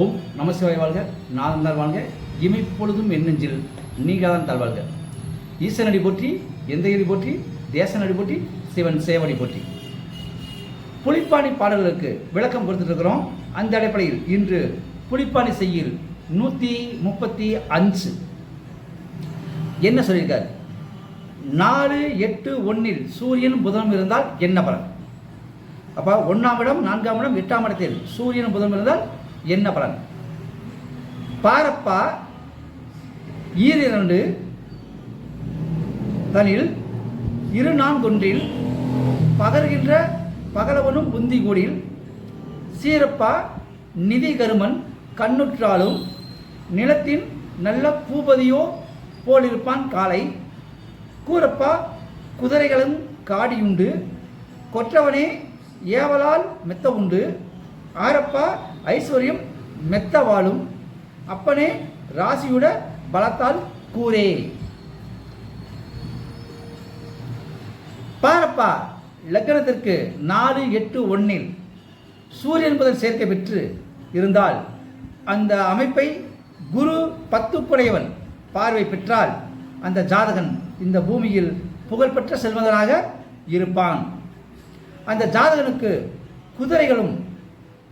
ஓம் நமசிவாய் வாழ்க நாதன் வாழ்க இமைப்பொழுதும் எண்ணெஞ்சில் நீகாதான் தாழ் வாழ்க. ஈசனடி போற்றி எந்தகிரி போற்றி தேசனடி போற்றி சிவன் சேவடி போற்றி. புலிப்பாணி பாடல்களுக்கு விளக்கம் கொடுத்துட்டு இருக்கிறோம் அந்த அடிப்படையில் இன்று புலிப்பாணி செய்யில் நூற்றி முப்பத்தி அஞ்சு. என்ன சொல்லியிருக்காரு? நாலு எட்டு ஒன்றில் சூரியன் புதனும் இருந்தால் என்ன பலன்? அப்போ ஒன்றாம் இடம் நான்காம் இடம் எட்டாம் இடத்தில் சூரியன் புதனும் இருந்தால் என்ன பலன்? பாரப்பா ஈரிரண்டு தனில் இரு நான்கொன்றில் பகர்கின்ற பகலவனும் புந்தி கூடில் சீரப்பா நிதி கருமன் கண்ணுற்றாலும் நிலத்தின் நல்ல பூபதியோ போலிருப்பான் காலை. கூரப்பா குதிரைகளும் காடியுண்டு கொற்றவனே ஏவலால் மெத்த உண்டு ஆரப்பா ஐஸ்வர்யம் மெத்த வாழும். அப்பனே ராசியுட பலத்தால் கூரே பாரப்பா லக்னத்திற்கு நாலு எட்டு ஒன்றில் சூரியன் புதன் சேர்க்கை பெற்று இருந்தால் அந்த அமைப்பை குரு பத்துக்குடையவன் பார்வை பெற்றால் அந்த ஜாதகன் இந்த பூமியில் புகழ்பெற்ற செல்வந்தனாக இருப்பான். அந்த ஜாதகனுக்கு குதிரைகளும்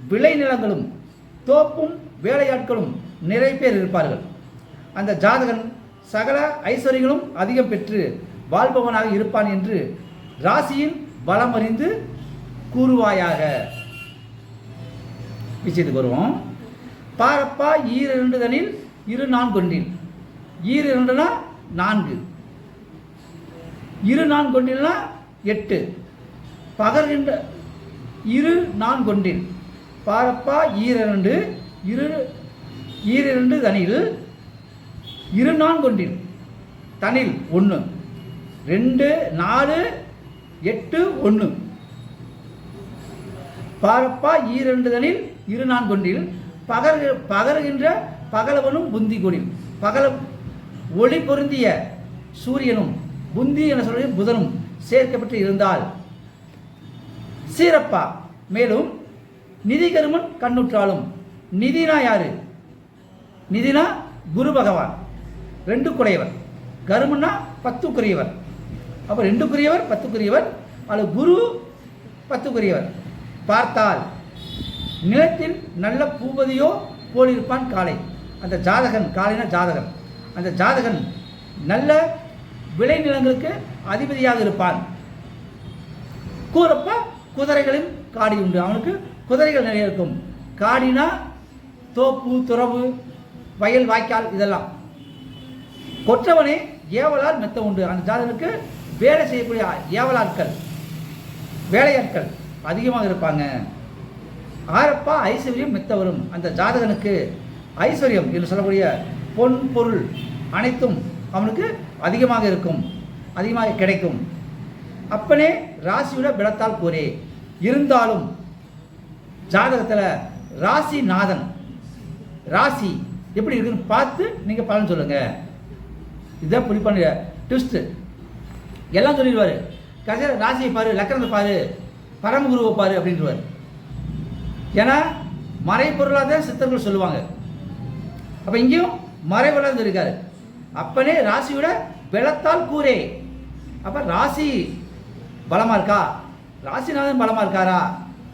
விளைநிலங்களும் தோப்பும் வேலையாட்களும் நிறைய பேர் இருப்பார்கள். அந்த ஜாதகன் சகல ஐஸ்வர்யங்களும் அதிகம் பெற்று வாழ்பவனாக இருப்பான் என்று ராசியின் பலம் அறிந்து கூறுவாயாக. விஷயத்துக்கு வருவோம். பாரப்பா ஈரிரண்டுதனில் இரு நான்கொண்டில் ஈரிரண்டுனா நான்கு. இரு நான்கொண்டில்னா எட்டு. பகர்கின்ற இரு நான்கொண்டில் பாரப்பா ஈரண்டு இரு ஈரண்டு தனில் இரு நான்கொண்டில். தனில் ஒன்று ரெண்டு நாலு எட்டு ஒன்று பாரப்பா ஈரண்டு தனில் இரு நான்கொண்டில். பகர் பகருகின்ற பகலவனும் புந்தி கொடில். பகல ஒளி பொருந்திய சூரியனும் புந்தி என சொல்வது புதனும் சேர்க்கப்பட்டு இருந்தால். சீரப்பா மேலும் நிதி கருமன் கண்ணுற்றாலும். நிதினா யாரு? நிதினா குரு பகவான். ரெண்டு குறையவர் கருமன்னா பத்துக்குரியவர். அப்போ ரெண்டுக்குரியவர் பத்துக்குரியவர் அல்லது குரு பத்துக்குரியவர். பார்த்தால் நிலத்தில் நல்ல பூபதியோ போலிருப்பான் காலை. அந்த ஜாதகன் காலைனா ஜாதகன். அந்த ஜாதகன் நல்ல விளைநிலங்களுக்கு அதிபதியாக இருப்பான். கூறப்ப குதிரைகளின் காடி உண்டு. அவனுக்கு குதிரைகள் நிறைய இருக்கும். காடினா தோப்பு துறவு வயல் வாய்க்கால் இதெல்லாம். கொற்றவனே ஏவலால் மெத்த உண்டு. அந்த ஜாதகனுக்கு வேலை செய்யக்கூடிய ஏவலாட்கள் வேலையாட்கள் அதிகமாக இருப்பாங்க. ஆரப்பா ஐஸ்வர்யம் மெத்த வரும். அந்த ஜாதகனுக்கு ஐஸ்வர்யம் என்று சொல்லக்கூடிய பொன் பொருள் அனைத்தும் அவனுக்கு அதிகமாக இருக்கும். அதிகமாக கிடைக்கும். அப்பனே ராசியோட பிளத்தால் கூறே. இருந்தாலும் ஜாதகத்தில் ராசிநாதன் ராசி எப்படி இருக்குன்னு பார்த்து நீங்கள் பலன் சொல்லுங்கள் இதுதான் பண்ண. ட்விஸ்ட்டு எல்லாம் சொல்லிடுவார். கசர ராசியை பாரு லக்கணத்தை பாரு பரமகுருவை பாரு அப்படின்றவார் ஏன்னா மறைப்பொருளாக தான் சித்தர்கள் சொல்லுவாங்க. அப்போ இங்கேயும் மறைபொருளாக சொல்லியிருக்காரு. அப்பனே ராசியோட பலத்தால் கூரே அப்போ ராசி பலமாக இருக்கா? ராசிநாதன் பலமாக இருக்காரா?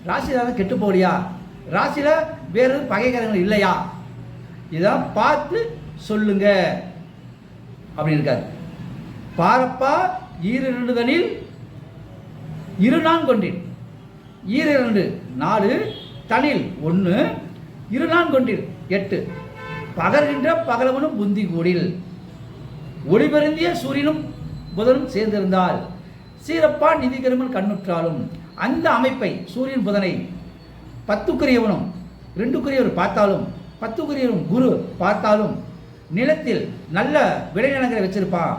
ராசிநாதன் கெட்டு போகலையா ராசியில் வேறு பகைகரங்கள் இல்லையா? இதெல்லாம் பார்த்து சொல்லுங்க. அப்படின்னு இருக்காரு. பாரப்பா ஈரிருண்டுதனில் இரு நான் கொண்டில் ஈரிரண்டு நாலு தனில் ஒன்று இரு நான் கொண்டேன். எட்டு. பகர்கின்ற பகலவனும் புந்தி கூடில். ஒளிபெருந்திய சூரியனும் புதனும் சேர்ந்திருந்தால். சீரப்பா நிதிகரமன் கண்ணுற்றாலும். அந்த அமைப்பை சூரியன் புதனை பத்துக்குரியவனும் ரெண்டுக்குரியவர் பார்த்தாலும் பத்துக்குரியவரும் குரு பார்த்தாலும் நிலத்தில் நல்ல விளைநிலங்களை வச்சிருப்பான்.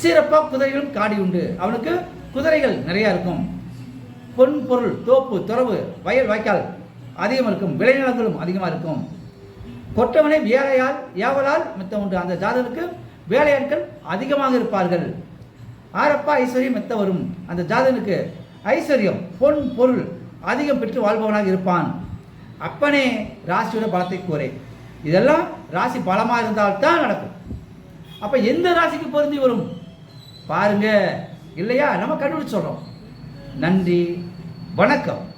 சீரப்பா குதிரைகளும் காடி உண்டு. அவனுக்கு குதிரைகள் நிறையா இருக்கும். பொன் பொருள் தோப்பு துறவு வயல் வாய்க்கால் அதிகம் இருக்கும். விளைநிலங்களும் அதிகமாக இருக்கும். கொற்றவனை வேலையால் ஏவலால் மித்தம் உண்டு. அந்த ஜாதகருக்கு வேலையாட்கள் அதிகமாக இருப்பார்கள். ஆரப்பா ஐஸ்வர்யம் எத்த வரும். அந்த ஜாதகனுக்கு ஐஸ்வர்யம் பொன் பொருள் அதிகம் பெற்று வாழ்பவனாக இருப்பான். அப்பனே ராசியோட பலத்தை கூறே. இதெல்லாம் ராசி பலமாக இருந்தால்தான் நடக்கும். அப்போ எந்த ராசிக்கு பொருந்தி வரும்? பாருங்க. இல்லையா? நம்ம கண்டுபிடிச்சு சொல்கிறோம் நன்றி. வணக்கம்.